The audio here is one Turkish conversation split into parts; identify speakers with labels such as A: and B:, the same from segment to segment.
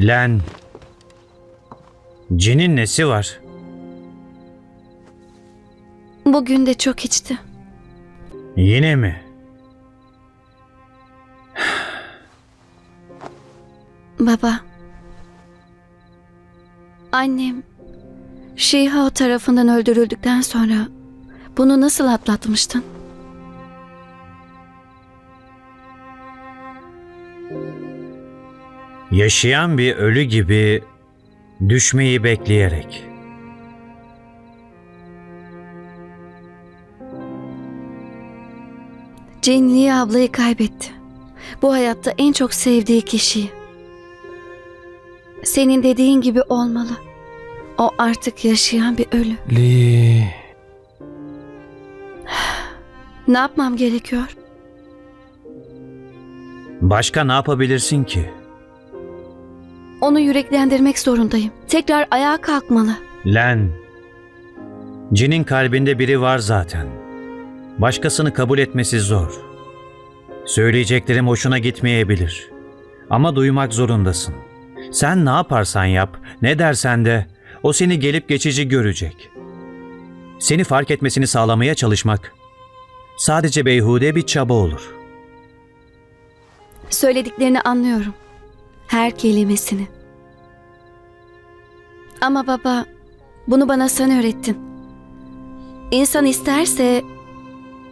A: Len. Cin'in nesi var?
B: Bugün de çok içti.
A: Yine mi?
B: Baba. Annem Şiha tarafından öldürüldükten sonra bunu nasıl atlatmıştın?
A: Yaşayan bir ölü gibi düşmeyi bekleyerek.
B: Cenliye ablayı kaybetti. Bu hayatta en çok sevdiği kişiyi. Senin dediğin gibi olmalı. O artık yaşayan bir ölü.
C: Lee.
B: Ne yapmam gerekiyor?
A: Başka ne yapabilirsin ki?
B: Onu yüreklendirmek zorundayım. Tekrar ayağa kalkmalı.
A: Len. Cin'in kalbinde biri var zaten. Başkasını kabul etmesi zor. Söyleyeceklerim hoşuna gitmeyebilir. Ama duymak zorundasın. Sen ne yaparsan yap, ne dersen de o seni gelip geçici görecek. Seni fark etmesini sağlamaya çalışmak sadece beyhude bir çaba olur.
B: Söylediklerini anlıyorum. Her kelimesini. Ama baba, bunu bana sen öğrettin. İnsan isterse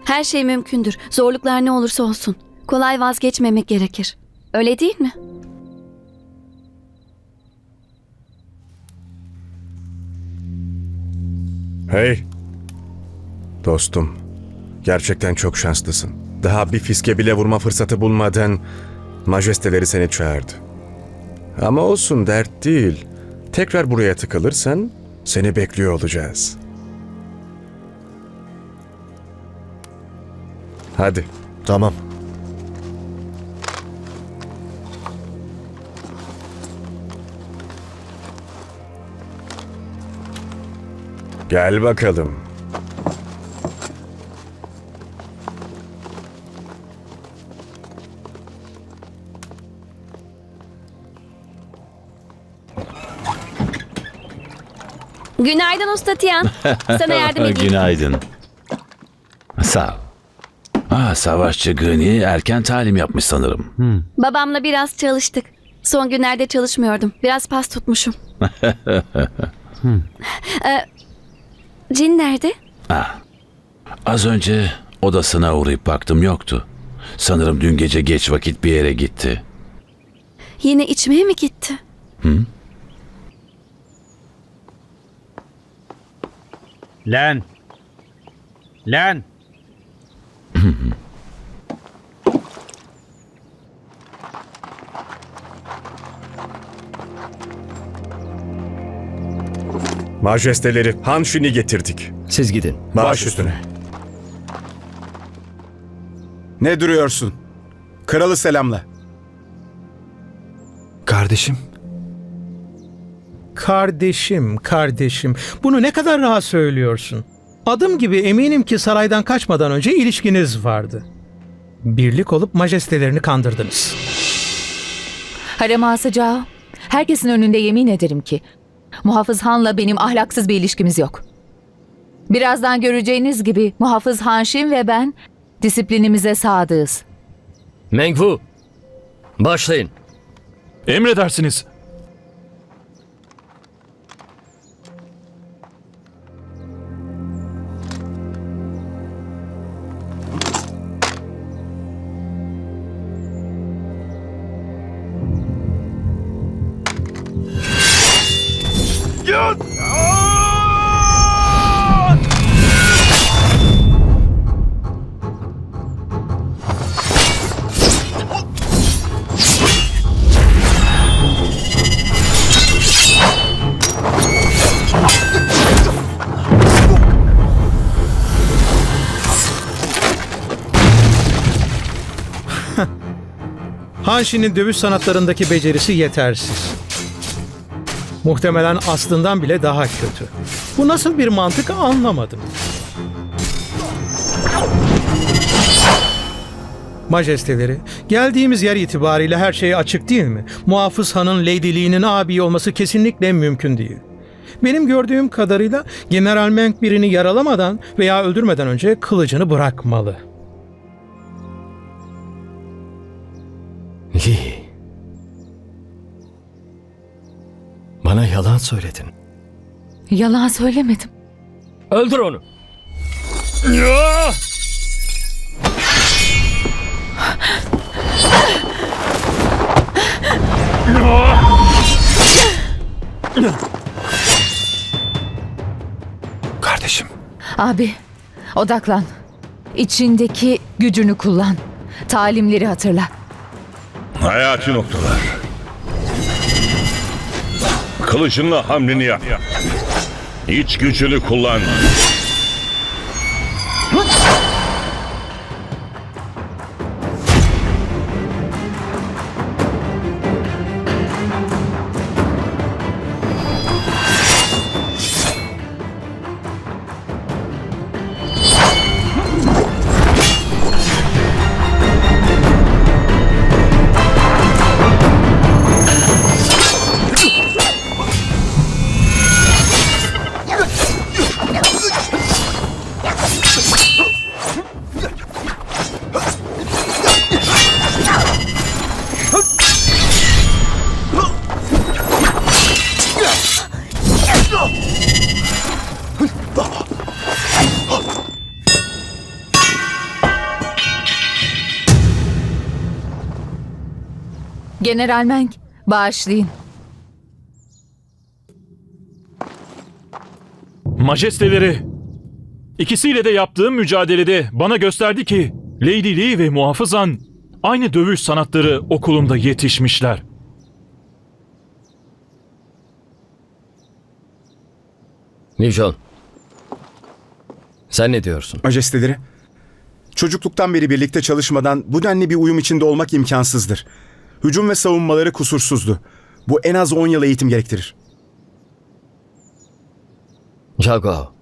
B: her şey mümkündür. Zorluklar ne olursa olsun. Kolay vazgeçmemek gerekir. Öyle değil mi?
C: Hey. Dostum. Gerçekten çok şanslısın. Daha bir fiske bile vurma fırsatı bulmadan majesteleri seni çağırdı. Ama olsun dert değil. Tekrar buraya tıkılırsan seni bekliyor olacağız. Hadi.
D: Tamam.
C: Gel bakalım.
B: Günaydın Usta Tiyan. Sana yardım edeyim.
E: Günaydın. Sağ ol. Ah, savaşçı Gani erken talim yapmış sanırım.
B: Babamla biraz çalıştık. Son günlerde çalışmıyordum. Biraz pas tutmuşum. Ee, Cin nerede?
E: Az önce odasına uğrayıp baktım yoktu. Sanırım dün gece geç vakit bir yere gitti.
B: Yine içmeye mi gitti?
A: Len. Len.
C: Majesteleri Han Şin'i getirdik.
D: Siz gidin.
C: Baş üstüne.
F: Ne duruyorsun? Kralı selamla.
D: Kardeşim.
G: Kardeşim, kardeşim. Bunu ne kadar rahat söylüyorsun. Adım gibi eminim ki saraydan kaçmadan önce ilişkiniz vardı. Birlik olup majestelerini kandırdınız.
H: Harem sıcağı. Herkesin önünde yemin ederim ki Muhafız Han'la benim ahlaksız bir ilişkimiz yok. Birazdan göreceğiniz gibi Muhafız Han Şin ve ben disiplinimize sadığız.
I: Mengfu, başlayın.
J: Emredersiniz.
G: Hanshi'nin dövüş sanatlarındaki becerisi yetersiz. Muhtemelen aslından bile daha kötü. Bu nasıl bir mantık anlamadım. Majesteleri, geldiğimiz yer itibariyle her şey açık değil mi? Muhafız Han'ın Lady Lee'nin abi olması kesinlikle mümkün değil. Benim gördüğüm kadarıyla General Meng birini yaralamadan veya öldürmeden önce kılıcını bırakmalı.
I: Lee. Bana yalan söyledin.
H: Yalan söylemedim.
I: Öldür onu.
C: Kardeşim.
H: Abi, odaklan. İçindeki gücünü kullan. Talimleri hatırla.
D: Hayati noktalar. Kılıcınla hamleni yap. İç gücünü kullan.
H: General Meng, bağışlayın.
J: Majesteleri, ikisiyle de yaptığım mücadelede bana gösterdi ki Lady Lee ve Muhafızan aynı dövüş sanatları okulunda yetişmişler.
I: Nijon. Sen ne diyorsun?
F: Majesteleri, çocukluktan beri birlikte çalışmadan bu denli bir uyum içinde olmak imkansızdır. Hücum ve savunmaları kusursuzdu. Bu en az 10 yıl eğitim gerektirir.
I: Jago.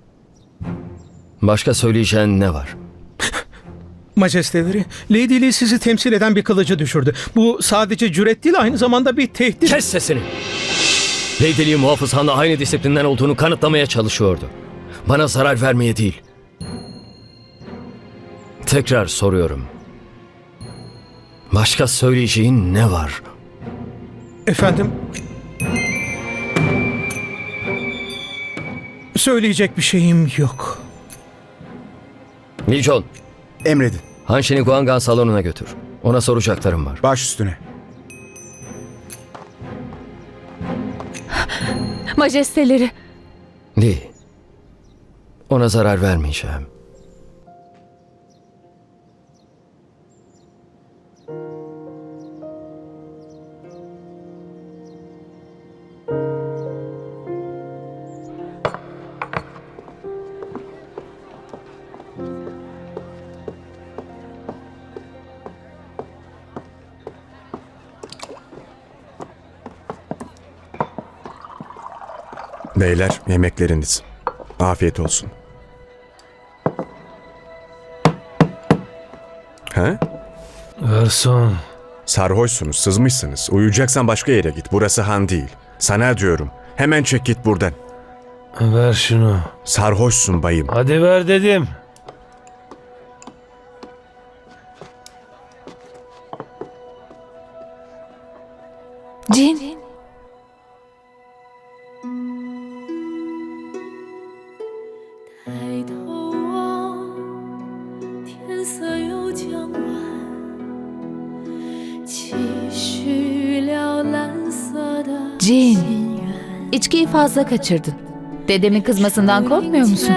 I: Başka söyleyeceğin ne var?
G: Majesteleri, Lady Lee sizi temsil eden bir kılıcı düşürdü. Bu sadece cüret değil aynı zamanda bir tehdit.
I: Kes sesini. Lady Lee Muhafız Han'la aynı disiplinden olduğunu kanıtlamaya çalışıyordu. Bana zarar vermeye değil. Tekrar soruyorum. Başka söyleyeceğin ne var?
G: Efendim? Söyleyecek bir şeyim yok.
I: Nijon,
F: Emredin.
I: Hanşin'i Guangan salonuna götür. Ona soracaklarım var.
F: Baş üstüne.
H: Majesteleri,
I: Lee, ona zarar vermeyeceğim.
C: Beyler yemekleriniz. Afiyet olsun. Ha?
J: Garson.
C: Sarhoşsunuz, sızmışsınız. Uyuyacaksan başka yere git. Burası han değil. Sana diyorum. Hemen çek git buradan.
J: Ver şunu.
C: Sarhoşsun bayım.
J: Hadi ver dedim.
H: Fazla kaçırdın. Dedemin kızmasından korkmuyor musun?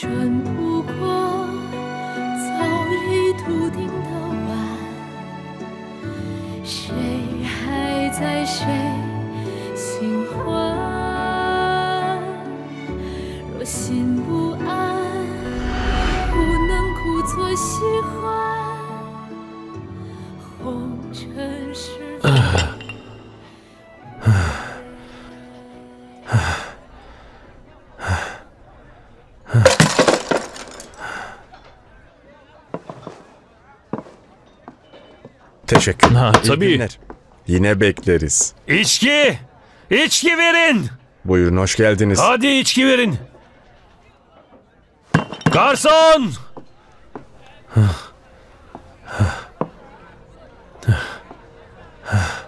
K: 落 心不安，不能故作喜欢。红尘是非。
C: Teşekkür.
J: Ha, tabii.
C: günler. Yine bekleriz.
I: İçki! İçki verin!
C: Buyurun hoş geldiniz.
I: Hadi içki verin. Garson!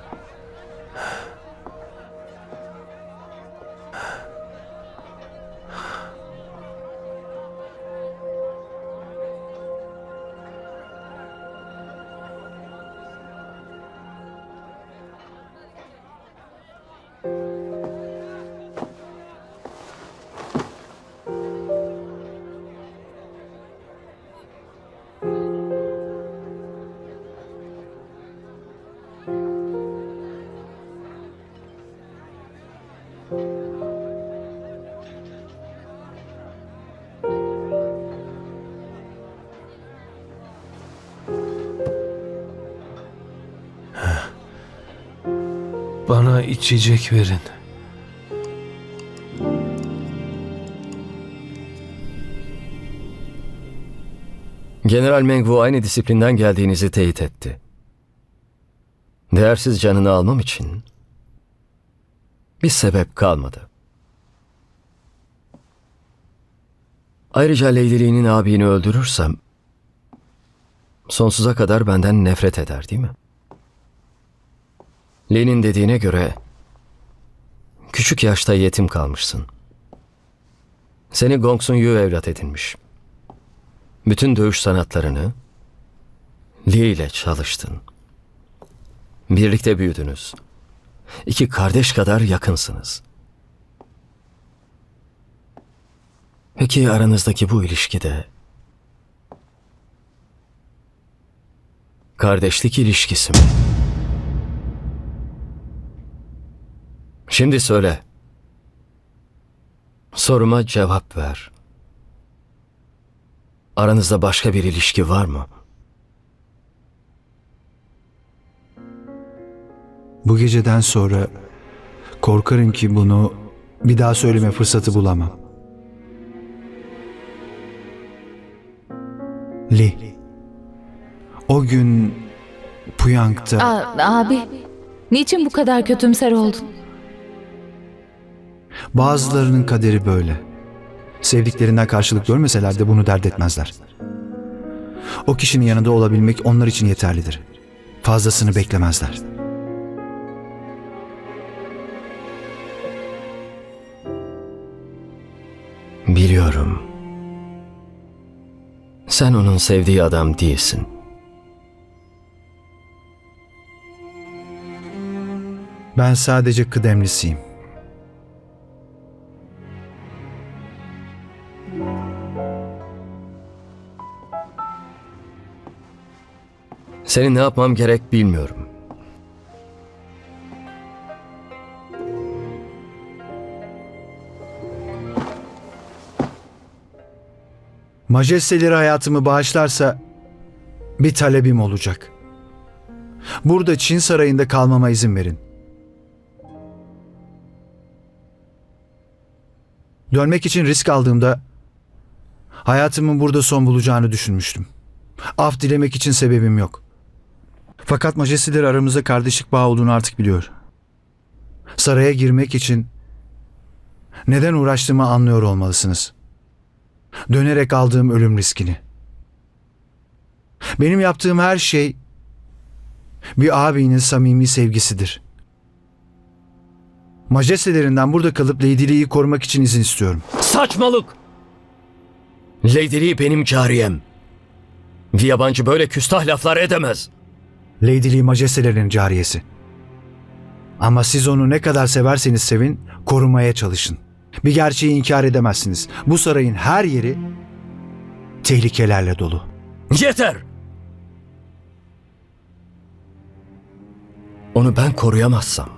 I: Bana içecek verin. General Mengwu aynı disiplinden geldiğinizi teyit etti. Değersiz canını almam için bir sebep kalmadı. Ayrıca Leyliliğinin abini öldürürsem sonsuza kadar benden nefret eder değil mi? Lenin dediğine göre küçük yaşta yetim kalmışsın. Seni Gong Sun Yu evlat edinmiş. Bütün dövüş sanatlarını Lee ile çalıştın. Birlikte büyüdünüz. İki kardeş kadar yakınsınız. Peki aranızdaki bu ilişkide kardeşlik ilişkisi mi? Şimdi söyle. Soruma cevap ver. Aranızda başka bir ilişki var mı?
L: Bu geceden sonra korkarım ki bunu bir daha söyleme fırsatı bulamam. Li. O gün Puyang'da
H: Aa, abi, niçin bu kadar kötümser oldun?
L: Bazılarının kaderi böyle. Sevdiklerinden karşılık görmeseler de bunu dert etmezler. O kişinin yanında olabilmek onlar için yeterlidir. Fazlasını beklemezler.
I: Biliyorum. Sen onun sevdiği adam değilsin.
L: Ben sadece kıdemlisiyim.
I: Senin ne yapmam gerek bilmiyorum.
L: Majesteleri hayatımı bağışlarsa bir talebim olacak. Burada Çin sarayında kalmama izin verin. Dönmek için risk aldığımda hayatımın burada son bulacağını düşünmüştüm. Af dilemek için sebebim yok. Fakat majesteleri aramızda kardeşlik bağı olduğunu artık biliyor. Saraya girmek için neden uğraştığımı anlıyor olmalısınız.'' dönerek aldığım ölüm riskini. Benim yaptığım her şey bir abinin samimi sevgisidir. Majestelerinden burada kalıp Lady Lee'yi korumak için izin istiyorum.
I: Saçmalık! Lady Lee benim cariyem. Bir yabancı böyle küstah laflar edemez.
L: Lady Lee majestelerinin cariyesi. Ama siz onu ne kadar severseniz sevin, korumaya çalışın. Bir gerçeği inkar edemezsiniz. Bu sarayın her yeri tehlikelerle dolu.
I: Yeter! Onu ben koruyamazsam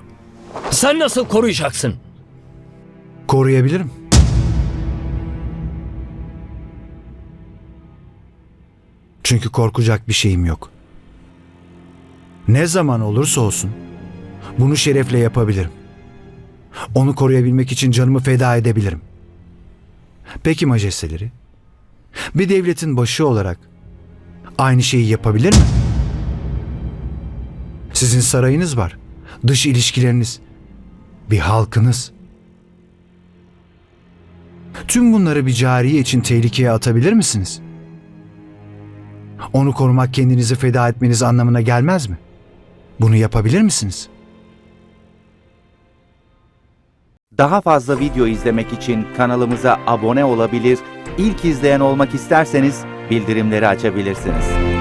I: sen nasıl koruyacaksın?
L: Koruyabilirim. Çünkü korkacak bir şeyim yok. Ne zaman olursa olsun bunu şerefle yapabilirim. Onu koruyabilmek için canımı feda edebilirim. Peki majesteleri, bir devletin başı olarak aynı şeyi yapabilir mi? Sizin sarayınız var. Dış ilişkileriniz. Bir halkınız. Tüm bunları bir cariye için tehlikeye atabilir misiniz? Onu korumak kendinizi feda etmeniz anlamına gelmez mi? Bunu yapabilir misiniz?
M: Daha fazla video izlemek için kanalımıza abone olabilir, ilk izleyen olmak isterseniz bildirimleri açabilirsiniz.